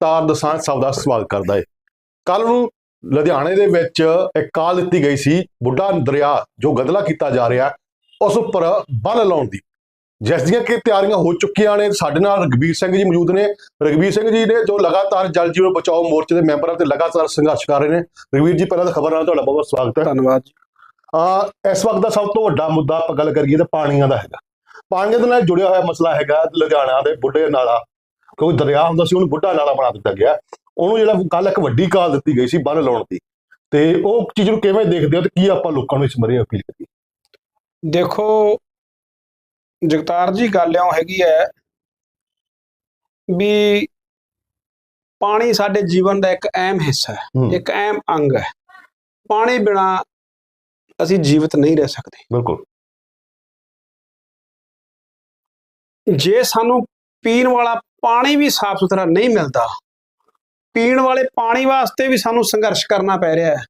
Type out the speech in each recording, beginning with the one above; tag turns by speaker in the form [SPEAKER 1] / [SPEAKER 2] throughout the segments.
[SPEAKER 1] ਤਾਰ ਦਸਾਂਝ ਸਾਹਿਬ ਦਾ ਸਵਾਗਤ ਕਰਦਾ ਹੈ ਕੱਲ ਨੂੰ ਲੁਧਿਆਣੇ ਦੇ ਵਿੱਚ ਇੱਕ ਕਾਲ ਦਿੱਤੀ ਗਈ ਸੀ ਬੁੱਢਾ ਦਰਿਆ ਜੋ ਗਦਲਾ ਕੀਤਾ ਜਾ ਰਿਹਾ ਉਸ ਉੱਪਰ ਬੰਨ ਲਾਉਣ ਦੀ। ਜਿਸ ਦੀਆਂ ਕਿ ਤਿਆਰੀਆਂ ਹੋ ਚੁੱਕੀਆਂ ਨੇ ਸਾਡੇ ਨਾਲ ਰਗਵੀਰ ਸਿੰਘ ਜੀ ਮੌਜੂਦ ਨੇ। ਰਗਵੀਰ ਸਿੰਘ ਜੀ ਨੇ ਜੋ ਲਗਾਤਾਰ ਜਲ ਜੀਵਨ ਬਚਾਓ ਮੋਰਚੇ ਦੇ ਮੈਂਬਰਾਂ ਤੇ ਲਗਾਤਾਰ ਸੰਘਰਸ਼ ਕਰ ਰਹੇ ਨੇ। ਰਗਵੀਰ ਜੀ ਪਹਿਲਾਂ ਤਾਂ ਖਬਰ ਨਾਲ ਤੁਹਾਡਾ ਬਹੁਤ ਬਹੁਤ ਸਵਾਗਤ ਹੈ।
[SPEAKER 2] ਧੰਨਵਾਦ ਜੀ।
[SPEAKER 1] ਆ ਇਸ ਵਕਤ ਦਾ ਸਭ ਤੋਂ ਵੱਡਾ ਮੁੱਦਾ ਆਪਾਂ ਗੱਲ ਕਰੀਏ ਤਾਂ ਪਾਣੀਆਂ ਦਾ ਹੈਗਾ। ਪਾਣੀਆਂ ਦੇ ਨਾਲ ਜੁੜਿਆ ਹੋਇਆ ਮਸਲਾ ਹੈਗਾ ਲੁਧਿਆਣਾ ਦੇ ਬੁੱਢੇ ਨਾਲਾ। ਕਿਉਂਕਿ ਦਰਿਆ ਹੁੰਦਾ ਸੀ ਉਹਨੂੰ ਬੁੱਢਾ ਨਾਲਾ ਬਣਾ ਦਿੱਤਾ ਗਿਆ। ਉਹਨੂੰ ਜਿਹੜਾ ਕੱਲ ਇੱਕ ਵੱਡੀ ਕਾਲ ਦਿੱਤੀ ਗਈ ਸੀ ਬੰਨ ਲਾਉਣ ਦੀ। ਤੇ ਉਹ ਚੀਜ਼ ਨੂੰ ਕਿਵੇਂ ਦੇਖਦੇ ਹੋ ਤੇ ਕੀ ਆਪਾਂ ਲੋਕਾਂ ਨੂੰ ਇਸ ਬਾਰੇ ਅਪੀਲ ਕਰੀਏ?
[SPEAKER 2] ਦੇਖੋ ਜਗਤਾਰ ਜੀ ਗੱਲ ਇਉਂ ਹੈਗੀ ਹੈ ਵੀ ਪਾਣੀ ਸਾਡੇ ਜੀਵਨ ਦਾ ਇੱਕ ਅਹਿਮ ਹਿੱਸਾ ਹੈ
[SPEAKER 1] ਹੂੰ,
[SPEAKER 2] ਇੱਕ ਅਹਿਮ ਅੰਗ ਹੈ। ਪਾਣੀ ਬਿਨਾ ਅਸੀਂ ਜੀਵਤ ਨਹੀਂ ਰਹਿ ਸਕਦੇ।
[SPEAKER 1] ਬਿਲਕੁਲ।
[SPEAKER 2] ਜੇ ਸਾਨੂੰ ਪੀਣ ਵਾਲਾ ਪਾਣੀ ਵੀ ਸਾਫ਼ ਸੁਥਰਾ ਨਹੀਂ ਮਿਲਦਾ। ਪੀਣ ਵਾਲੇ ਪਾਣੀ ਵਾਸਤੇ ਵੀ ਸਾਨੂੰ ਸੰਘਰਸ਼ ਕਰਨਾ ਪੈ ਰਿਹਾ ਹੈ।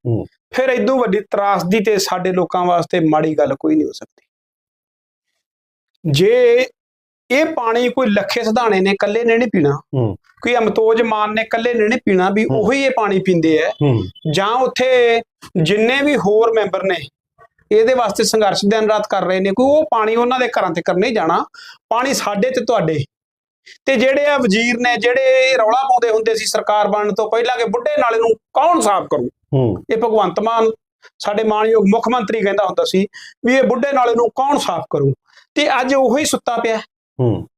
[SPEAKER 2] ਫਿਰ ਇਦੋਂ ਵੱਡੀ ਤਰਾਸਦੀ ਤੇ ਸਾਡੇ ਲੋਕਾਂ ਵਾਸਤੇ ਮਾੜੀ ਗੱਲ ਕੋਈ ਨਹੀਂ ਹੋ ਸਕਦੀ। ਜੇ ਇਹ ਪਾਣੀ ਕੋਈ ਲੱਖੇ ਸਿਧਾਣੇ ਨੇ ਇਕੱਲੇ ਨੇ ਨਹੀਂ ਪੀਣਾ। ਕੋਈ ਅਮਤੋਜ ਮਾਨ ਨੇ ਇਕੱਲੇ ਨੇ ਨਹੀਂ ਪੀਣਾ ਵੀ। ਉਹੀ ਇਹ ਪਾਣੀ ਪੀਂਦੇ ਐ
[SPEAKER 1] ਹੂੰ।
[SPEAKER 2] ਜਾਂ ਉੱਥੇ ਜਿੰਨੇ ਵੀ ਹੋਰ ਮੈਂਬਰ ਨੇ ਇਹਦੇ ਵਾਸਤੇ ਸੰਘਰਸ਼ ਦਿਨ ਰਾਤ ਕਰ ਰਹੇ ਨੇ ਕੋਈ ਉਹ ਪਾਣੀ ਉਹਨਾਂ ਦੇ ਘਰਾਂ ਤੱਕ ਨਹੀਂ ਜਾਣਾ। ਪਾਣੀ ਸਾਡੇ ਤੇ ਤੁਹਾਡੇ। ਤੇ ਜਿਹੜੇ ਆ ਵਜ਼ੀਰ ਨੇ ਜਿਹੜੇ ਰੌਲਾ ਪਾਉਂਦੇ ਹੁੰਦੇ ਸੀ ਸਰਕਾਰ ਬਣਨ ਤੋਂ ਪਹਿਲਾਂ ਕਿ ਬੁੱਢੇ ਨਾਲੇ ਨੂੰ ਕੌਣ ਸਾਫ਼ ਕਰੂ? ਇਹ ਭਗਵੰਤ ਮਾਨ ਸਾਡੇ ਮਾਨਯੋਗ ਮੁੱਖ ਮੰਤਰੀ ਕਹਿੰਦਾ ਹੁੰਦਾ ਸੀ ਵੀ ਇਹ ਬੁੱਢੇ ਨਾਲੇ ਨੂੰ ਕੌਣ ਸਾਫ਼ ਕਰੂ? ਤੇ ਅੱਜ ਉਹੀ ਸੁੱਤਾ ਪਿਆ।
[SPEAKER 1] ਹੂੰ।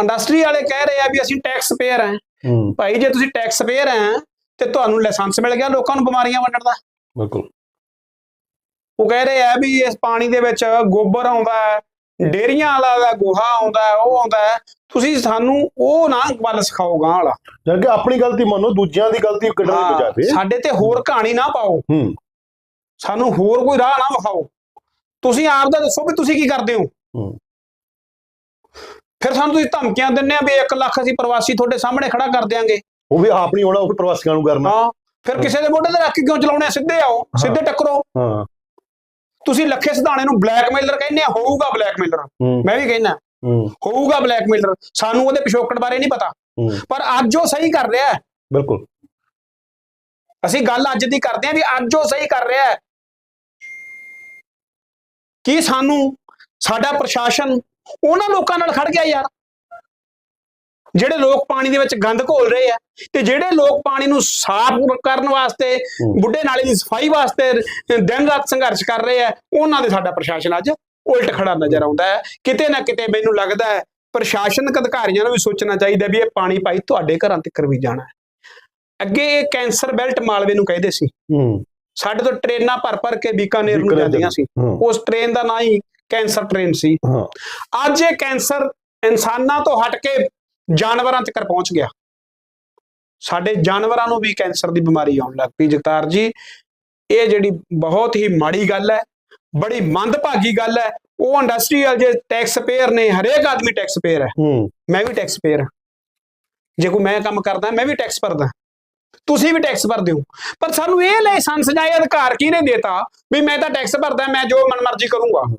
[SPEAKER 2] ਇੰਡਸਟਰੀ ਵਾਲੇ ਕਹਿ ਰਹੇ ਆ ਵੀ ਅਸੀਂ ਟੈਕਸ ਪੇਅਰ ਆਂ। ਭਾਈ ਜੇ ਤੁਸੀਂ ਟੈਕਸ ਪੇਅਰ ਆਂ ਤੇ ਤੁਹਾਨੂੰ ਲਾਇਸੈਂਸ ਮਿਲ ਗਿਆ ਲੋਕਾਂ ਨੂੰ ਬਿਮਾਰੀਆਂ ਵੰਡਣ ਦਾ।
[SPEAKER 1] ਬਿਲਕੁਲ।
[SPEAKER 2] ਉਹ ਕਹਿ ਰਹੇ ਆ ਵੀ ਇਸ ਪਾਣੀ ਦੇ ਵਿੱਚ ਗੋਬਰ ਆਉਂਦਾ ਹੈ ਡੇਰੀਆਂ ਵਾਲਾ ਦਾ ਗੋਹਾ ਆਉਂਦਾ ਉਹ ਆਉਂਦਾ ਤੁਸੀਂ ਸਾਨੂੰ ਉਹ ਨਾ ਵੱਲ ਸਿਖਾਓ ਗਾਂ ਵਾਲਾ।
[SPEAKER 1] ਜਦ ਕਿ ਆਪਣੀ ਗਲਤੀ ਮੰਨੋ ਦੂਜਿਆਂ ਦੀ ਗਲਤੀ ਕੱਢਣ ਦੀ ਬਜਾਏ
[SPEAKER 2] ਸਾਡੇ ਤੇ ਹੋਰ ਕਹਾਣੀ ਨਾ ਪਾਓ।
[SPEAKER 1] ਹੂੰ।
[SPEAKER 2] ਸਾਨੂੰ ਹੋਰ ਕੋਈ ਰਾਹ ਨਾ ਵਿਖਾਓ। ਤੁਸੀਂ ਆਪ ਦਾ ਦੱਸੋ ਵੀ ਤੁਸੀਂ ਕੀ ਕਰਦੇ ਹੋ।
[SPEAKER 1] ਹੂੰ।
[SPEAKER 2] ਫਿਰ ਸਾਨੂੰ ਤੁਸੀਂ ਧਮਕੀਆਂ ਦਿੰਦੇ ਆ ਵੀ 1 ਲੱਖ ਅਸੀਂ ਪ੍ਰਵਾਸੀ ਤੁਹਾਡੇ ਸਾਹਮਣੇ ਖੜਾ ਕਰ ਦਿਆਂਗੇ।
[SPEAKER 1] ਉਹ ਵੀ ਆਪ ਨਹੀਂ ਹੋਣਾ ਉਹ ਪ੍ਰਵਾਸੀਆਂ ਨੂੰ ਕਰਨਾ
[SPEAKER 2] ਹਾਂ ਫਿਰ ਕਿਸੇ ਦੇ ਮੋਢੇ ਤੇ ਰੱਖ ਕੇ ਕਿਉਂ ਚਲਾਉਣੇ? ਸਿੱਧੇ ਆਓ ਸਿੱਧੇ ਟੱਕਰੋ।
[SPEAKER 1] ਹਾਂ।
[SPEAKER 2] ਤੁਸੀਂ ਲੱਖੇ ਸਿਧਾਣੇ ਨੂੰ ਬਲੈਕਮੇਲਰ ਕਹਿੰਦੇ ਆ ਹੋਊਗਾ ਬਲੈਕਮੇਲਰ। ਮੈਂ ਵੀ ਕਹਿੰਦਾ ਹੋਊਗਾ ਬਲੈਕਮੇਲਰ। ਸਾਨੂੰ ਉਹਦੇ ਪਿਛੋਕੜ ਬਾਰੇ ਨਹੀਂ ਪਤਾ। ਪਰ ਅੱਜ ਉਹ ਸਹੀ ਕਰ ਰਿਹਾ ਹੈ।
[SPEAKER 1] ਬਿਲਕੁਲ।
[SPEAKER 2] ਅਸੀਂ ਗੱਲ ਅੱਜ ਦੀ ਕਰਦੇ ਹਾਂ ਵੀ ਅੱਜ ਉਹ ਸਹੀ ਕਰ ਰਿਹਾ ਹੈ। ਕੀ ਸਾਨੂੰ ਸਾਡਾ ਪ੍ਰਸ਼ਾਸਨ ਉਹਨਾਂ ਲੋਕਾਂ ਨਾਲ ਖੜ ਗਿਆ ਯਾਰ? ਜਿਹੜੇ ਲੋਕ ਪਾਣੀ ਦੇ ਵਿੱਚ ਗੰਦ ਘੋਲ ਰਹੇ ਆ ਤੇ ਜਿਹੜੇ ਲੋਕ ਪਾਣੀ ਨੂੰ ਸਾਫ਼ ਕਰਨ ਵਾਸਤੇ। ਬੁੱਢੇ ਨਾਲੇ ਦੀ ਸਫ਼ਾਈ ਵਾਸਤੇ ਦਿਨ ਰਾਤ ਸੰਘਰਸ਼ ਕਰ ਰਹੇ ਆ ਉਹਨਾਂ ਦੇ ਸਾਡਾ ਪ੍ਰਸ਼ਾਸਨ ਅੱਜ ਉਲਟ ਖੜਾ ਨਜ਼ਰ ਆਉਂਦਾ ਹੈ। ਕਿਤੇ ਨਾ ਕਿਤੇ ਮੈਨੂੰ ਲੱਗਦਾ ਹੈ ਪ੍ਰਸ਼ਾਸਨਿਕ ਅਧਿਕਾਰੀਆਂ ਨੂੰ ਵੀ ਸੋਚਣਾ ਚਾਹੀਦਾ ਵੀ ਇਹ ਪਾਣੀ ਭਾਈ ਤੁਹਾਡੇ ਘਰਾਂ ਤੱਕ ਵੀ ਜਾਣਾ ਹੈ। ਅੱਗੇ ਇਹ ਕੈਂਸਰ ਬੈਲਟ ਮਾਲਵੇ ਨੂੰ ਕਹਿੰਦੇ ਸੀ।
[SPEAKER 1] ਹੂੰ।
[SPEAKER 2] ਸਾਡੇ ਤੋਂ ਟ੍ਰੇਨਾਂ ਭਰ ਭਰ ਕੇ ਬੀਕਾਨੇਰ ਨੂੰ ਜਾਂਦੀਆਂ ਸੀ। ਉਸ ਟ੍ਰੇਨ ਦਾ ਨਾਂ ਹੀ ਕੈਂਸਰ ਟ੍ਰੇਨ ਸੀ।
[SPEAKER 1] ਹਾਂ।
[SPEAKER 2] ਅੱਜ ਇਹ ਕੈਂਸਰ ਇਨਸਾਨਾਂ ਤੋਂ ਹਟ ਕੇ ਜਾਨਵਰਾਂ ਤੱਕ ਪਹੁੰਚ ਗਿਆ। ਸਾਡੇ ਜਾਨਵਰਾਂ ਨੂੰ ਵੀ ਕੈਂਸਰ ਦੀ ਬਿਮਾਰੀ ਆਉਣ ਲੱਗ ਪਈ ਜਗਤਾਰ ਜੀ। ਇਹ ਜਿਹੜੀ ਬਹੁਤ ਹੀ ਮਾੜੀ ਗੱਲ ਹੈ ਬੜੀ ਮੰਦਭਾਗੀ ਗੱਲ ਹੈ। ਉਹ ਇੰਡਸਟਰੀਅਲ ਜੇ ਟੈਕਸ ਪੇਅਰ ਨੇ ਹਰੇਕ ਆਦਮੀ ਟੈਕਸ ਪੇਅਰ ਹੈ।
[SPEAKER 1] ਹੂੰ।
[SPEAKER 2] ਮੈਂ ਵੀ ਟੈਕਸ ਪੇਅਰ ਹਾਂ। ਜੇ ਕੋਈ ਮੈਂ ਕੰਮ ਕਰਦਾ ਮੈਂ ਵੀ ਟੈਕਸ ਭਰਦਾ। ਤੁਸੀਂ ਵੀ ਟੈਕਸ ਭਰਦੇ ਹੋ। ਪਰ ਸਾਨੂੰ ਇਹ ਲਾਇਸੈਂਸ ਜਾਂ ਇਹ ਅਧਿਕਾਰ ਕਿਹਨੇ ਦੇਤਾ? ਵੀ ਮੈਂ ਤਾਂ ਟੈਕਸ ਭਰਦਾ ਮੈਂ ਜੋ ਮਨਮਰਜ਼ੀ ਕਰੂੰਗਾ।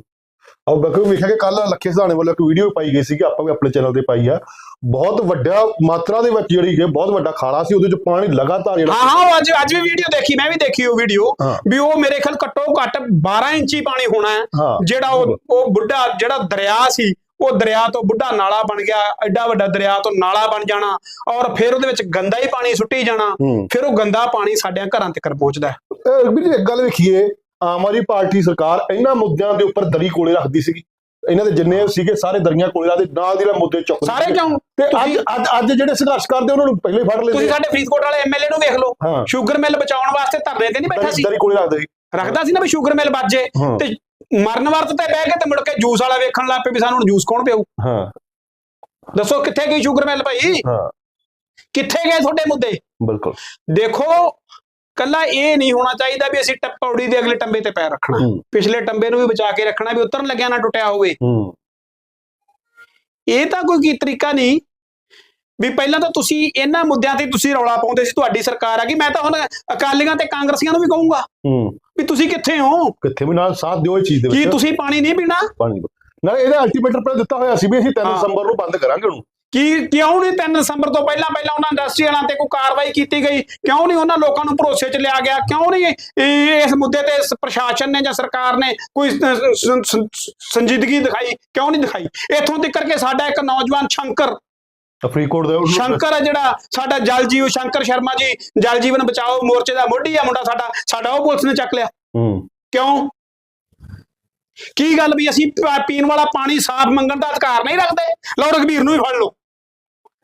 [SPEAKER 1] ਆਹ ਬਾਕੀ ਵੇਖਿਆ ਕਿ ਕੱਲ ਲੱਖੇ ਸਿਧਾਣੇ ਵੱਲੋਂ ਇੱਕ ਵੀਡੀਓ ਪਾਈ ਗਈ ਸੀ ਕਿ ਆਪਾਂ ਵੀ ਆਪਣੇ ਚੈਨਲ ਤੇ ਪਾਈ ਆ। ਬਹੁਤ ਵੱਡਾ ਮਾਤਰਾ ਦੇ ਵਿੱਚ ਜਿਹੜੀ ਹੈ ਬਹੁਤ ਵੱਡਾ ਖਾਲਾ ਸੀ ਉਹਦੇ ਚ ਪਾਣੀ ਲਗਾਤਾਰ ਜਿਹੜਾ
[SPEAKER 2] ਹਾਂ ਹਾਂ ਅੱਜ ਅੱਜ ਵੀ ਵੀਡੀਓ ਦੇਖੀ ਮੈਂ ਵੀ ਦੇਖੀ ਉਹ ਵੀਡੀਓ। ਵੀ ਉਹ ਮੇਰੇ ਖਿਆਲ ਘੱਟੋ ਘੱਟ 12 ਇੰਚੀ ਪਾਣੀ ਹੋਣਾ ਹੈ। ਜਿਹੜਾ ਉਹ ਉਹ ਬੁੱਢਾ ਜਿਹੜਾ ਦਰਿਆ ਸੀ ਉਹ ਦਰਿਆ ਤੋਂ ਬੁੱਢਾ ਨਾਲਾ ਬਣ ਗਿਆ ਐਡਾ ਵੱਡਾ ਦਰਿਆ ਤੋਂ ਨਾਲਾ ਬਣ ਜਾਣਾ ਔਰ ਫਿਰ ਉਹਦੇ ਵਿੱਚ ਗੰਦਾ ਹੀ ਪਾਣੀ ਸੁੱਟੀ ਜਾਣਾ। ਫਿਰ ਉਹ ਗੰਦਾ ਪਾਣੀ ਸਾਡੇ ਘਰਾਂ ਤੱਕ ਪਹੁੰਚਦਾ ਹੈ।
[SPEAKER 1] ਵੀਰ ਇੱਕ ਗੱਲ ਵੇਖੀਏ ਆਮ ਆਦਮੀ ਪਾਰਟੀ ਸਰਕਾਰ ਇਹਨਾਂ ਮੁੱਦਿਆਂ ਦੇ ਉੱਪਰ ਦਰੀ ਕੋਲੇ ਰੱਖਦੀ ਸੀਗੀ। ਇਹਨਾਂ ਦੇ ਜਿੰਨੇ ਸੀਗੇ ਸਾਰੇ ਦਰੀਆਂ ਕੋਲੇ ਰੱਖਦੇ ਨਾਲ ਦੀ ਨਾਲ ਮੁੱਦੇ ਚੁੱਕਦੇ
[SPEAKER 2] ਸਾਰੇ। ਕਿਉਂ?
[SPEAKER 1] ਤੇ ਅੱਜ
[SPEAKER 2] ਤੁਸੀਂ-
[SPEAKER 1] ਅੱਜ ਅੱਜ ਜਿਹੜੇ ਸੰਘਰਸ਼ ਕਰਦੇ ਉਹਨਾਂ ਨੂੰ ਪਹਿਲੇ ਫੜ
[SPEAKER 2] ਤੁਸੀਂ
[SPEAKER 1] ਲੈਂਦੇ
[SPEAKER 2] ਸਾਡੇ ਫਰੀਦਕੋਟ ਵਾਲੇ ਐਮਐਲਏ ਨੂੰ ਵੇਖ ਲਓ। ਸ਼ੂਗਰ ਮਿਲ ਬਚਾਉਣ ਵਾਸਤੇ ਧਰਨੇ ਤੇ ਨਹੀਂ ਬੈਠਾ ਸੀ।
[SPEAKER 1] ਦਰੀ ਕੋਲੇ ਰੱਖਦੇ ਸੀ।
[SPEAKER 2] ਰੱਖਦਾ ਸੀ ਨਾ ਵੀ ਸ਼ੂਗਰ ਮਿਲ ਵੱਜੇ ਤੇ ਮਰਨ ਵਰਤ ਤੇ ਬਹਿ ਕੇ ਤੇ ਮੁੜ ਕੇ ਜੂਸ ਵਾਲਾ ਵੇਖਣ ਲੱਗ ਪਏ ਵੀ ਸਾਨੂੰ ਹੁਣ ਜੂਸ ਕੌਣ ਪਿਆਊ
[SPEAKER 1] ਹਾਂ।
[SPEAKER 2] ਦੱਸੋ ਕਿੱਥੇ ਗਈ ਸ਼ੂਗਰ ਮਿਲ ਭਾਈ?
[SPEAKER 1] ਹਾਂ।
[SPEAKER 2] ਕਿੱਥੇ ਗਏ ਤੁਹਾਡੇ ਮੁੱਦੇ?
[SPEAKER 1] ਬਿਲਕੁਲ।
[SPEAKER 2] ਦੇਖੋ ਕੱਲਾ ਇਹ ਨਹੀਂ ਹੋਣਾ ਚਾਹੀਦਾ ਵੀ ਅਸੀਂ ਟੱਪੌੜੀ ਦੇ ਅਗਲੇ ਟੰਬੇ ਤੇ ਪੈਰ ਰੱਖਣਾ। ਪਿਛਲੇ ਟੰਬੇ ਨੂੰ ਵੀ ਬਚਾ ਕੇ ਰੱਖਣਾ ਵੀ ਉਤਰਨ ਲੱਗਿਆ ਨਾ ਟੁੱਟਿਆ ਹੋਵੇ। ਇਹ ਤਾਂ ਕੋਈ ਕੀ ਤਰੀਕਾ ਨਹੀਂ ਵੀ ਪਹਿਲਾਂ ਤਾਂ ਤੁਸੀਂ ਇਹਨਾਂ ਮੁੱਦਿਆਂ ਤੇ ਤੁਸੀਂ ਰੌਲਾ ਪਾਉਂਦੇ ਸੀ ਤੁਹਾਡੀ ਸਰਕਾਰ ਆ ਗਈ। ਮੈਂ ਤਾਂ ਹੁਣ ਅਕਾਲੀਆਂ ਤੇ ਕਾਂਗਰਸੀਆਂ ਨੂੰ ਵੀ ਕਹੂੰਗਾ ਵੀ ਤੁਸੀਂ ਕਿੱਥੇ ਹੋ?
[SPEAKER 1] ਕਿੱਥੇ? ਵੀ ਨਾਲ ਸਾਥ ਦਿਓ ਇਹ ਚੀਜ਼ ਦੇ
[SPEAKER 2] ਕੀ
[SPEAKER 1] ਵਿੱਚ।
[SPEAKER 2] ਤੁਸੀਂ ਪਾਣੀ ਨਹੀਂ ਪੀਣਾ?
[SPEAKER 1] ਪਾਣੀ। ਨਾਲੇ ਇਹਦਾ ਅਲਟੀਮੇਟਰ ਪਰ ਦਿੱਤਾ ਹੋਇਆ ਸੀ ਵੀ ਅਸੀਂ 3
[SPEAKER 2] ਹਾਂ।
[SPEAKER 1] ਦਸੰਬਰ ਨੂੰ ਬੰਦ ਕਰਾਂਗੇ ਉਹਨੂੰ।
[SPEAKER 2] ਕੀ ਕਿਉਂ ਨਹੀਂ 3 ਦਸੰਬਰ ਤੋਂ ਪਹਿਲਾਂ ਪਹਿਲਾਂ ਉਹਨਾਂ ਇੰਡਸਟਰੀ ਵਾਲਿਆਂ ਤੇ ਕੋਈ ਕਾਰਵਾਈ ਕੀਤੀ ਗਈ? ਕਿਉਂ ਨਹੀਂ ਉਹਨਾਂ ਲੋਕਾਂ ਨੂੰ ਭਰੋਸੇ 'ਚ ਲਿਆ ਗਿਆ? ਕਿਉਂ ਨਹੀਂ ਇਸ ਮੁੱਦੇ ਤੇ ਪ੍ਰਸ਼ਾਸਨ ਨੇ ਜਾਂ ਸਰਕਾਰ ਨੇ ਕੋਈ ਸੰਜੀਦਗੀ ਦਿਖਾਈ? ਕਿਉਂ ਨਹੀਂ ਦਿਖਾਈ? ਇੱਥੋਂ ਤੱਕ ਕਿ ਸਾਡਾ ਇੱਕ ਨੌਜਵਾਨ ਸ਼ੰਕਰ
[SPEAKER 1] ਫਰੀਦਕੋਟ ਦੇ
[SPEAKER 2] ਸ਼ੰਕਰ ਹੈ ਜਿਹੜਾ ਸਾਡਾ ਜਲ ਜੀਵ ਸ਼ੰਕਰ ਸ਼ਰਮਾ ਜੀ ਜਲ ਜੀਵਨ ਬਚਾਓ ਮੋਰਚੇ ਦਾ ਮੋਢੀ ਆ ਮੁੰਡਾ ਸਾਡਾ ਸਾਡਾ ਉਹ ਪੁਲਿਸ ਨੇ ਚੱਕ ਲਿਆ।
[SPEAKER 1] ਹੂੰ।
[SPEAKER 2] ਕਿਉਂ? ਕੀ ਗੱਲ ਵੀ ਅਸੀਂ ਪੀਣ ਵਾਲਾ ਪਾਣੀ ਸਾਫ਼ ਮੰਗਣ ਦਾ ਅਧਿਕਾਰ ਨਹੀਂ ਰੱਖਦੇ? ਲਓ ਰਘਬੀਰ ਨੂੰ ਵੀ ਫੜ ਲਓ।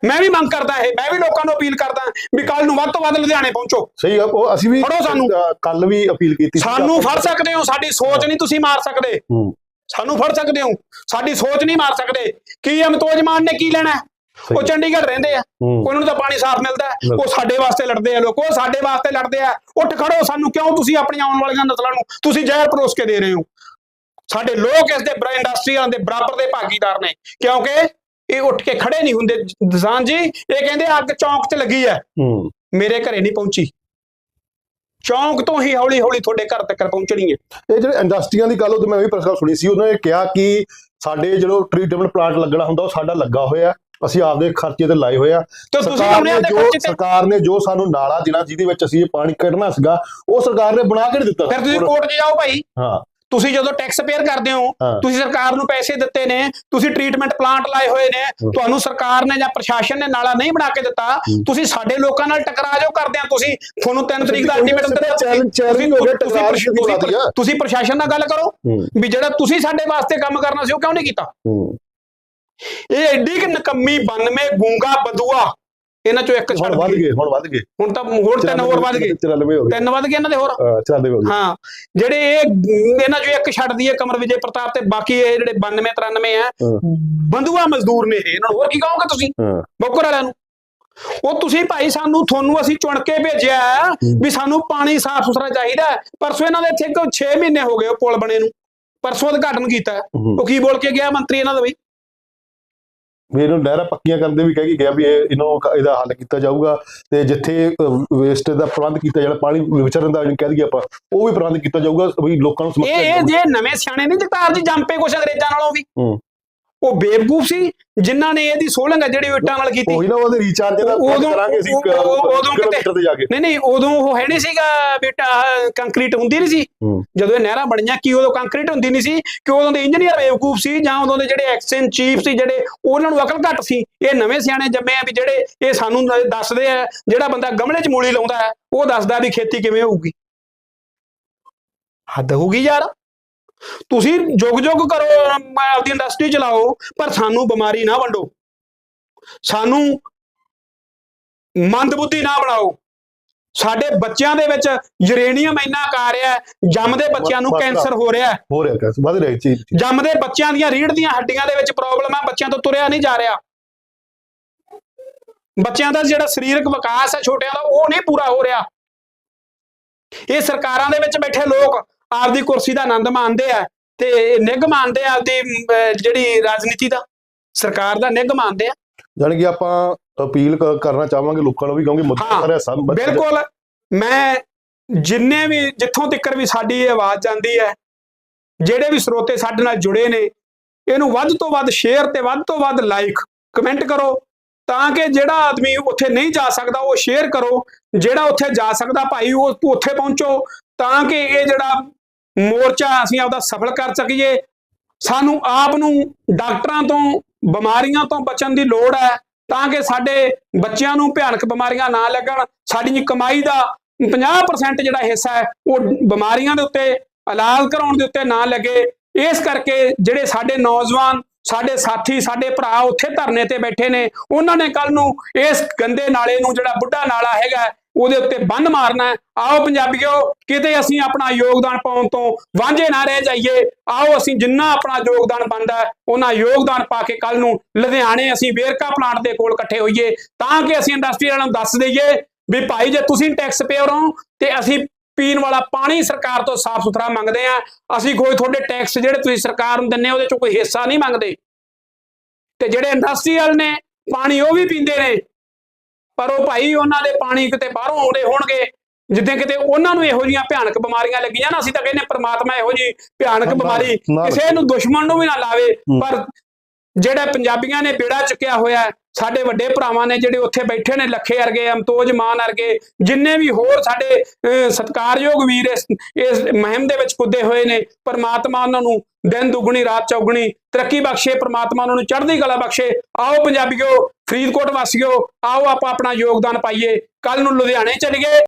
[SPEAKER 2] ਮੈਂ ਵੀ ਮੰਗ ਕਰਦਾ ਇਹ ਮੈਂ ਵੀ ਲੋਕਾਂ ਨੂੰ ਅਪੀਲ ਕਰਦਾ ਵੀ ਕੱਲ ਨੂੰ ਵੱਧ ਤੋਂ ਵੱਧ ਲੁਧਿਆਣੇ ਪਹੁੰਚੋ
[SPEAKER 1] ਸਹੀ ਆ ਉਹ ਅਸੀਂ ਵੀ
[SPEAKER 2] ਫੜੋ ਸਾਨੂੰ।
[SPEAKER 1] ਕੱਲ ਵੀ ਅਪੀਲ ਕੀਤੀ ਸੀ
[SPEAKER 2] ਸਾਨੂੰ ਫੜ ਸਕਦੇ ਹੋ ਸਾਡੀ ਸੋਚ ਨਹੀਂ ਤੁਸੀਂ ਮਾਰ ਸਕਦੇ
[SPEAKER 1] ਹੂੰ
[SPEAKER 2] ਸਾਨੂੰ ਫੜ ਸਕਦੇ ਹੋ ਸਾਡੀ ਸੋਚ ਨਹੀਂ ਮਾਰ ਸਕਦੇ ਕੀ ਅਮਤੋਜ ਮਾਨ ਨੇ ਕੀ ਲੈਣਾ ਹੈ? ਉਹ। ਚੰਡੀਗੜ੍ਹ ਰਹਿੰਦੇ ਆ
[SPEAKER 1] ਹੂੰ
[SPEAKER 2] ਉਹਨਾਂ ਨੂੰ ਤਾਂ ਪਾਣੀ ਸਾਫ਼ ਮਿਲਦਾ ਹੈ।
[SPEAKER 1] ਬਿਲਕੁਲ।
[SPEAKER 2] ਉਹ ਸਾਡੇ ਵਾਸਤੇ ਲੜਦੇ ਆ ਲੋਕ ਉਹ ਸਾਡੇ ਵਾਸਤੇ ਲੜਦੇ ਆ ਉੱਠ ਖੜੋ ਸਾਨੂੰ ਕਿਉਂ ਤੁਸੀਂ ਆਪਣੀਆਂ ਆਉਣ ਵਾਲੀਆਂ ਨਸਲਾਂ ਨੂੰ ਤੁਸੀਂ ਜ਼ਹਿਰ ਪਰੋਸ ਕੇ ਦੇ ਰਹੇ ਹੋ ਸਾਡੇ ਲੋਕ ਇਸ ਦੇ ਬਰਾ ਇੰਡਸਟਰੀਆਂ ਦੇ ਬਰਾਬਰ ਦੇ ਭਾਗੀਦਾਰ ਨੇ ਕਿਉਂਕਿ ਇਹ ਉੱਠ ਕੇ ਖੜੇ ਨਹੀਂ ਹੁੰਦੇ। ਦਸਾਨ ਜੀ ਇਹ ਕਹਿੰਦੇ ਅੱਗ ਚੌਂਕ 'ਚ ਲੱਗੀ ਹੈ। ਮੇਰੇ ਘਰੇ ਨਹੀਂ ਪਹੁੰਚੀ। ਚੌਂਕ ਤੋਂ ਹੀ ਹੌਲੀ ਹੌਲੀ ਤੁਹਾਡੇ ਘਰ ਤੱਕ ਪਹੁੰਚਣੀ ਹੈ।
[SPEAKER 1] ਇਹ ਜਿਹੜੇ ਇੰਡਸਟਰੀਆਂ ਦੀ ਗੱਲ ਉਹ ਤੇ ਮੈਂ ਵੀ ਪ੍ਰੈਸ ਕਾਲ ਸੁਣੀ ਸੀ। ਉਹਨਾਂ ਨੇ ਕਿਹਾ ਕਿ ਸਾਡੇ ਜਦੋਂ ਟ੍ਰੀਟਮੈਂਟ ਪਲਾਂਟ ਲੱਗਣਾ ਹੁੰਦਾ ਉਹ ਸਾਡਾ ਲੱਗਾ ਹੋਇਆ ਅਸੀਂ ਆਪਦੇ ਖਰਚੇ ਤੇ ਲਾਏ ਹੋਇਆ
[SPEAKER 2] ਤੇ ਤੁਸੀਂ ਆਪਣੇ
[SPEAKER 1] ਜੋ
[SPEAKER 2] ਖਰਚੇ ਤੇ
[SPEAKER 1] ਸਰਕਾਰ ਨੇ ਜੋ ਸਾਨੂੰ ਨਾਲਾ ਦੇਣਾ ਜਿਹਦੇ ਵਿੱਚ ਅਸੀਂ ਪਾਣੀ ਕੱਢਣਾ ਸੀਗਾ ਉਹ ਸਰਕਾਰ ਨੇ ਬਣਾ ਕੇ ਦਿੱਤਾ।
[SPEAKER 2] ਫਿਰ ਤੁਸੀਂ ਕੋਰਟ 'ਚ ਜਾਓ ਭਾਈ।
[SPEAKER 1] ਹਾਂ।
[SPEAKER 2] ਤੁਸੀਂ ਜਦੋਂ ਟੈਕਸ ਪੇਅਰ ਕਰਦੇ ਹੋ। ਤੁਸੀਂ ਸਰਕਾਰ ਨੂੰ ਪੈਸੇ ਦਿੱਤੇ ਨੇ ਤੁਸੀਂ ਟ੍ਰੀਟਮੈਂਟ ਪਲਾਂਟ ਲਾਏ ਹੋਏ ਨੇ ਤੁਹਾਨੂੰ ਸਰਕਾਰ ਨੇ ਜਾਂ ਪ੍ਰਸ਼ਾਸਨ ਨੇ ਨਾਲਾ ਨਹੀਂ ਬਣਾ ਕੇ ਦਿੱਤਾ ਤੁਸੀਂ ਸਾਡੇ ਲੋਕਾਂ ਨਾਲ ਟਕਰਾ ਜਾਓ ਕਰਦੇ ਆ ਤੁਸੀਂ ਤੁਹਾਨੂੰ 3 ਤਰੀਕ ਦਾ ਅਲਟੀਮੇਟਮ ਦਿੱਤਾ
[SPEAKER 1] ਚੈਲੰਜ- ਚੈਲੰਜ ਹੋ ਗਿਆ,
[SPEAKER 2] ਤੁਸੀਂ- ਪ੍ਰਸ਼ਾਸਨ ਨਾਲ ਗੱਲ ਕਰੋ ਵੀ ਜਿਹੜਾ ਤੁਸੀਂ ਸਾਡੇ ਵਾਸਤੇ ਕੰਮ ਕਰਨਾ ਸੀ ਉਹ ਕਿਉਂ ਨਹੀਂ ਕੀਤਾ? ਇਹ ਐਡੀ ਕਿ ਨਕੰਮੀ 92 ਗੂੰਗਾ ਬਦੂਆ ਇਹਨਾਂ ਚੋਂ ਇੱਕ
[SPEAKER 1] ਹੁਣ
[SPEAKER 2] ਛੱਡ
[SPEAKER 1] ਵੱਧ
[SPEAKER 2] ਗਏ
[SPEAKER 1] ਹੁਣ ਵੱਧ ਗਏ।
[SPEAKER 2] ਹੁਣ ਤਾਂ ਹੁਣ ਤਿੰਨ ਹੋਰ ਵੱਧ ਗਏ।
[SPEAKER 1] 94 ਹੋ ਗਏ।
[SPEAKER 2] ਤਿੰਨ ਵੱਧ ਗਏ ਇਹਨਾਂ ਦੇ ਹੋਰ?
[SPEAKER 1] ਹਾਂ 94 ਹੋ ਗਏ।
[SPEAKER 2] ਹਾਂ ਜਿਹੜੇ ਇਹ ਇਹਨਾਂ ਚੋਂ ਇੱਕ ਛੱਡ ਦਈਏ ਕਮਰ ਵਿਜੇ ਪ੍ਰਤਾਪ ਤੇ ਬਾਕੀ ਇਹ ਜਿਹੜੇ 92 93 ਆ। ਬੰਦੂਆ ਮਜ਼ਦੂਰ ਨੇ ਇਹ। ਇਹਨਾਂ ਨੂੰ ਹੋਰ ਕੀ ਕਹੋਗੇ ਤੁਸੀਂ? ਬੋਕਰ ਵਾਲਿਆਂ ਨੂੰ। ਉਹ ਤੁਸੀਂ ਭਾਈ ਸਾਨੂੰ ਤੁਹਾਨੂੰ ਅਸੀਂ ਚੁਣ ਕੇ ਭੇਜਿਆ ਵੀ ਸਾਨੂੰ ਪਾਣੀ ਸਾਫ਼ ਸੁਥਰਾ ਚਾਹੀਦਾ। ਪਰਸੋਂ ਇਹਨਾਂ ਦੇ ਇੱਥੇ ਕੋਈ 6 ਮਹੀਨੇ ਹੋ ਗਏ ਉਹ ਪੁਲ ਬਣੇ ਨੂੰ। ਪਰਸੋਂ ਉਦਘਾਟਨ ਕੀਤਾ। ਉਹ ਕੀ ਬੋਲ ਕੇ ਗਿਆ ਮੰਤਰੀ ਇਹਨਾਂ ਦਾ ਬਈ
[SPEAKER 1] ਵੀ ਇਹਨੂੰ ਨਹਿਰਾਂ ਪੱਕੀਆਂ ਕਰਨ ਦੇ ਵੀ ਕਹਿ ਕੇ ਗਿਆ ਵੀ ਇਹ ਇਹਨੂੰ ਇਹਦਾ ਹੱਲ ਕੀਤਾ ਜਾਊਗਾ ਤੇ ਜਿੱਥੇ ਵੇਸਟ ਦਾ ਪ੍ਰਬੰਧ ਕੀਤਾ ਜਾਣਾ ਪਾਣੀ ਵਿਚਰਨ ਦਾ ਜਿਹਨੂੰ ਕਹਿ ਦਈਏ ਆਪਾਂ ਉਹ ਵੀ ਪ੍ਰਬੰਧ ਕੀਤਾ ਜਾਊਗਾ ਵੀ ਲੋਕਾਂ ਨੂੰ
[SPEAKER 2] ਇਹ ਇਹ ਜੇ ਨਵੇਂ ਸਿਆਣੇ ਨਹੀਂ ਜਗਤਾਰ ਜੀ ਜੰਪੇ ਕੁਛ ਅੰਗਰੇਜ਼ਾਂ ਨਾਲੋਂ ਵੀ
[SPEAKER 1] ਹੂੰ।
[SPEAKER 2] ਉਹ ਬੇਵਕੂਫ ਸੀ ਜਿਨ੍ਹਾਂ ਨੇ ਇਹਦੀ ਸੋਲੰਗ ਹੈ ਜਿਹੜੀ ਉਹ ਇੱਟਾਂ ਨਾਲ ਕੀਤੀ।
[SPEAKER 1] ਉਹੀ ਨਾ ਉਹਦੇ ਰੀਚਾਰਜ ਦਾ ਕਰਾਂਗੇ ਅਸੀਂ
[SPEAKER 2] ਉਦੋਂ ਕਿਤੇ-
[SPEAKER 1] ਕਿਲੋਮੀਟਰ ਤੇ ਜਾ ਕੇ।
[SPEAKER 2] ਨਹੀਂ ਨਹੀਂ ਉਦੋਂ ਉਹ ਹੈ ਨਹੀਂ ਸੀਗਾ ਬੇਟਾ ਕੰਕਰੀਟ ਹੁੰਦੀ ਨਹੀਂ ਸੀ। ਜਦੋਂ ਇਹ ਨਹਿਰਾਂ ਬਣੀਆਂ ਕੀ ਉਦੋਂ ਕੰਕਰੀਟ ਹੁੰਦੀ ਨਹੀਂ ਸੀ ਕਿ ਉਦੋਂ ਦੇ ਇੰਜੀਨੀਅਰ ਬੇਵਕੂਫ ਸੀ ਜਾਂ ਉਦੋਂ ਦੇ ਜਿਹੜੇ ਐਕਸਚੇਂਜ ਚੀਫ ਸੀ ਜਿਹੜੇ ਉਹਨਾਂ ਨੂੰ ਅਕਲ ਘੱਟ ਸੀ ਇਹ ਨਵੇਂ ਸਿਆਣੇ ਜੰਮੇ ਆ ਵੀ ਜਿਹੜੇ ਇਹ ਸਾਨੂੰ ਦੱਸਦੇ ਆ ਜਿਹੜਾ ਬੰਦਾ ਗਮਲੇ 'ਚ ਮੂਲੀ ਲਾਉਂਦਾ ਹੈ ਉਹ ਦੱਸਦਾ ਵੀ ਖੇਤੀ ਕਿਵੇਂ ਹੋਊਗੀ। ਹੱਦ ਹੋਊਗੀ ਯਾਰ। ਤੁਸੀਂ ਜੁਗ ਜੁਗ ਕਰੋ ਆਪਦੀ ਇੰਡਸਟਰੀ ਚਲਾਓ ਪਰ ਸਾਨੂੰ ਬਿਮਾਰੀ ਨਾ ਵੰਡੋ। ਸਾਨੂੰ ਮੰਦਬੁੱਧੀ ਨਾ ਬਣਾਓ। ਸਾਡੇ ਬੱਚਿਆਂ ਦੇ ਵਿੱਚ ਯੂਰੇਨੀਅਮ ਇੰਨਾ ਆ ਰਿਹਾ ਜੰਮਦੇ ਬੱਚਿਆਂ ਨੂੰ ਕੈਂਸਰ ਹੋ ਰਿਹਾ ਹੈ।
[SPEAKER 1] ਰਿਹਾ ਕਿਆ ਵੱਧ ਰਿਹਾ ਚੀਜ਼
[SPEAKER 2] ਜੰਮਦੇ ਬੱਚਿਆਂ ਦੀਆਂ ਰੀੜ੍ਹ ਦੀਆਂ ਹੱਡੀਆਂ ਦੇ ਵਿੱਚ ਪ੍ਰੋਬਲਮ ਹੈ ਬੱਚਿਆਂ ਤੋਂ ਤੁਰਿਆ ਨਹੀਂ ਜਾ ਰਿਹਾ। ਬੱਚਿਆਂ ਦਾ ਜਿਹੜਾ ਸਰੀਰਕ ਵਿਕਾਸ ਹੈ ਛੋਟਿਆਂ ਦਾ ਉਹ ਨਹੀਂ ਪੂਰਾ ਹੋ ਰਿਹਾ। ਇਹ ਸਰਕਾਰਾਂ ਦੇ ਵਿੱਚ ਬੈਠੇ ਲੋਕ ਆਪਦੀ ਕੁਰਸੀ ਦਾ ਆਨੰਦ ਮਾਣਦੇ ਆ ਤੇ ਨਿੱਘ ਮਾਣਦੇ ਆ ਆਪਦੀ ਅਹ, ਜਿਹੜੀ ਰਾਜਨੀਤੀ ਦਾ ਸਰਕਾਰ ਦਾ ਨਿੱਘ ਮਾਣਦੇ ਆ।
[SPEAKER 1] ਜਾਣੀ ਕਿ ਆਪਾਂ ਅਪੀਲ ਕ- ਕਰਨਾ ਚਾਹਾਂਗੇ ਲੋਕਾਂ ਨੂੰ ਵੀ ਕਿਉਂਕਿ ਮੁੱਦਾ
[SPEAKER 2] ਹਾਂ,
[SPEAKER 1] ਸਾਰਾ ਸਭ
[SPEAKER 2] ਬਿਲਕੁਲ। ਮੈਂ ਜਿੰਨੇ ਵੀ ਜਿੱਥੋਂ ਤੱਕ ਵੀ ਸਾਡੀ ਇਹ ਆਵਾਜ਼ ਜਾਂਦੀ ਹੈ ਜਿਹੜੇ ਵੀ ਸਰੋਤੇ ਸਾਡੇ ਨਾਲ ਜੁੜੇ ਨੇ ਇਹਨੂੰ ਵੱਧ ਤੋਂ ਵੱਧ ਸ਼ੇਅਰ ਤੇ ਵੱਧ ਤੋਂ ਵੱਧ ਲਾਈਕ ਕਮੈਂਟ ਕਰੋ ਤਾਂ ਕਿ ਜਿਹੜਾ ਆਦਮੀ ਉੱਥੇ ਨਹੀਂ ਜਾ ਸਕਦਾ ਉਹ ਸ਼ੇਅਰ ਕਰੋ। ਜਿਹੜਾ ਉੱਥੇ ਜਾ ਸਕਦਾ ਭਾਈ ਉਹ ਉੱਥੇ ਪਹੁੰਚੋ ਤਾਂ ਕਿ ਇਹ ਜਿਹੜਾ ਮੋਰਚਾ ਅਸੀਂ ਆਪਦਾ ਸਫਲ ਕਰ ਸਕੀਏ। ਸਾਨੂੰ ਆਪ ਨੂੰ ਡਾਕਟਰਾਂ ਤੋਂ, ਬਿਮਾਰੀਆਂ ਤੋਂ ਬਚਣ ਦੀ ਲੋੜ ਹੈ ਤਾਂ ਕਿ ਸਾਡੇ ਬੱਚਿਆਂ ਨੂੰ ਭਿਆਨਕ ਬਿਮਾਰੀਆਂ ਨਾ ਲੱਗਣ। ਸਾਡੀ ਕਮਾਈ ਦਾ 50% ਜਿਹੜਾ ਹਿੱਸਾ ਹੈ, ਉਹ ਬਿਮਾਰੀਆਂ ਦੇ ਉੱਤੇ, ਇਲਾਜ ਕਰਾਉਣ ਦੇ ਉੱਤੇ ਨਾ ਲੱਗੇ। ਇਸ ਕਰਕੇ ਜਿਹੜੇ ਸਾਡੇ ਨੌਜਵਾਨ, ਸਾਡੇ ਸਾਥੀ, ਸਾਡੇ ਭਰਾ ਉੱਥੇ ਧਰਨੇ ਤੇ ਬੈਠੇ ਨੇ, ਉਹਨਾਂ ਨੇ ਕੱਲ ਨੂੰ ਇਸ ਗੰਦੇ ਨਾਲੇ ਨੂੰ ਜਿਹੜਾ ਬੁੱਢਾ ਨਾਲਾ ਹੈਗਾ ਉਹਦੇ ਉੱਤੇ ਬੰਨ ਮਾਰਨਾ ਹੈ। ਆਓ ਪੰਜਾਬੀਓ, ਕਿਤੇ ਅਸੀਂ ਆਪਣਾ ਯੋਗਦਾਨ ਪਾਉਣ ਤੋਂ ਵਾਂਝੇ ਨਾ ਰਹਿ ਜਾਈਏ। ਆਓ ਅਸੀਂ ਜਿੰਨਾ ਆਪਣਾ ਯੋਗਦਾਨ ਬਣਦਾ ਉਹਨਾਂ ਯੋਗਦਾਨ ਪਾ ਕੇ ਕੱਲ ਨੂੰ ਲੁਧਿਆਣੇ ਅਸੀਂ ਵੇਰਕਾ ਪਲਾਂਟ ਦੇ ਕੋਲ ਇਕੱਠੇ ਹੋਈਏ। ਤਾਂ ਕਿ ਅਸੀਂ ਇੰਡਸਟਰੀ ਵਾਲਿਆਂ ਨੂੰ ਦੱਸ ਦਈਏ ਵੀ ਭਾਈ, ਜੇ ਤੁਸੀਂ ਟੈਕਸ ਪੇਅਰ ਹੋ, ਤੇ ਅਸੀਂ ਪੀਣ ਵਾਲਾ ਪਾਣੀ ਸਰਕਾਰ ਤੋਂ ਸਾਫ਼ ਸੁਥਰਾ ਮੰਗਦੇ ਆ ਅਸੀਂ ਕੋਈ ਤੁਹਾਡੇ ਟੈਕਸ ਜਿਹੜੇ ਤੁਸੀਂ ਸਰਕਾਰ ਨੂੰ ਦਿੰਨੇ ਉਹਦੇ ਚੋਂ ਕੋਈ ਹਿੱਸਾ ਨਹੀਂ ਮੰਗਦੇ। ਤੇ ਜਿਹੜੇ ਇੰਡਸਟਰੀਅਲ ਨੇ, ਪਾਣੀ ਉਹ ਵੀ ਪੀਂਦੇ ਨੇ ਪਰ ਉਹ ਭਾਈ ਉਹਨਾਂ ਦੇ ਪਾਣੀ ਕਿਤੇ ਬਾਹਰੋਂ ਆਉਂਦੇ ਹੋਣਗੇ ਜਿੱਦਾਂ ਕਿਤੇ ਉਹਨਾਂ ਨੂੰ ਇਹੋ ਜਿਹੀਆਂ ਭਿਆਨਕ ਬਿਮਾਰੀਆਂ ਲੱਗੀਆਂ ਨਾ ਅਸੀਂ ਤਾਂ ਕਹਿੰਦੇ ਪ੍ਰਮਾਤਮਾ ਇਹੋ ਜੀ ਭਿਆਨਕ ਬਿਮਾਰੀ ਕਿਸੇ ਨੂੰ ਦੁਸ਼ਮਣ ਨੂੰ ਵੀ ਨਾ ਲਾਵੇ। ਪਰ ਜਿਹੜਾ ਪੰਜਾਬੀਆਂ ਨੇ ਬੇੜਾ ਚੁੱਕਿਆ ਹੋਇਆ ਸਾਡੇ ਵੱਡੇ ਭਰਾਵਾਂ ਨੇ ਜਿਹੜੇ ਉੱਥੇ ਬੈਠੇ ਨੇ ਲੱਖੇ ਵਰਗੇ ਅਮਤੋਜ ਮਾਨ ਵਰਗੇ ਜਿੰਨੇ ਵੀ ਹੋਰ ਸਾਡੇ ਅਹ, ਸਤਿਕਾਰਯੋਗ ਵੀਰ ਇਸ ਇਸ ਮੁਹਿੰਮ ਦੇ ਵਿੱਚ ਕੁੱਦੇ ਹੋਏ ਨੇ ਪਰਮਾਤਮਾ ਉਹਨਾਂ ਨੂੰ ਦਿਨ ਦੁੱਗਣੀ ਰਾਤ ਚੌਗਣੀ ਤਰੱਕੀ ਬਖਸ਼ੇ ਪਰਮਾਤਮਾ ਉਹਨਾਂ ਨੂੰ ਚੜ੍ਹਦੀ ਕਲਾ ਬਖਸ਼ੇ। ਆਓ ਪੰਜਾਬੀਓ ਫਰੀਦਕੋਟ ਵਾਸੀਓ ਆਓ ਆਪਾਂ ਆਪਣਾ ਯੋਗਦਾਨ ਪਾਈਏ। ਕੱਲ ਨੂੰ ਲੁਧਿਆਣੇ ਚੱਲੀਏ।